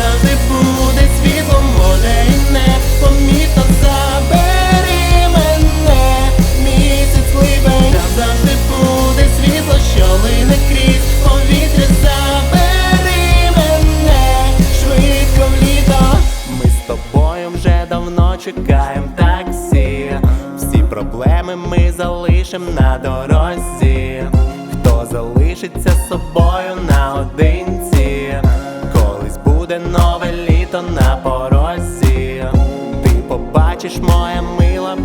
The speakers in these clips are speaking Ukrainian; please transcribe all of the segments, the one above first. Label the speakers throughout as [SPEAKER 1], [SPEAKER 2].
[SPEAKER 1] завжди буде світло, може і не мене, місяць либень, там завжди буде світло, що лине крізь повітря, забери мене, швидко в літо. Ми з тобою вже давно чекаємо таксі. Всі проблеми ми залишим на дорозі. Хто залишиться з собою наодинці? Буде нове літо на порозі. Ти побачиш, моя мила,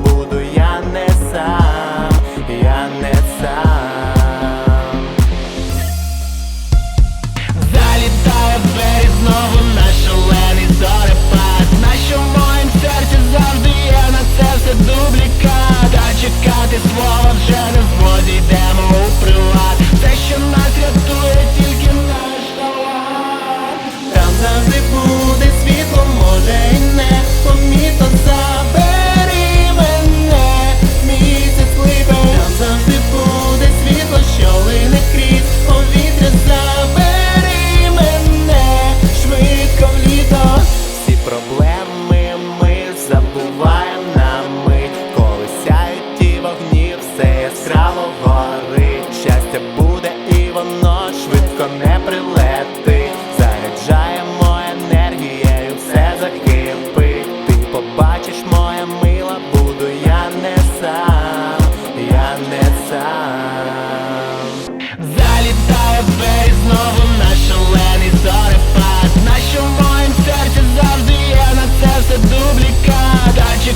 [SPEAKER 1] Буває на мить, коли сяють ті вогні, все яскраво горить. Щастя буде і воно швидко не прилетить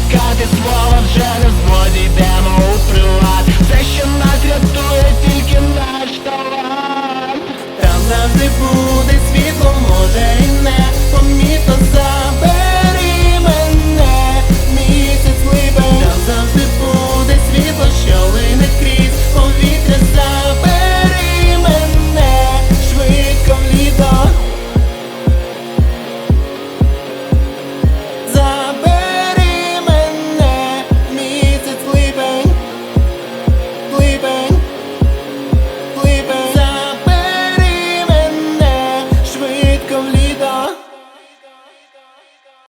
[SPEAKER 1] God.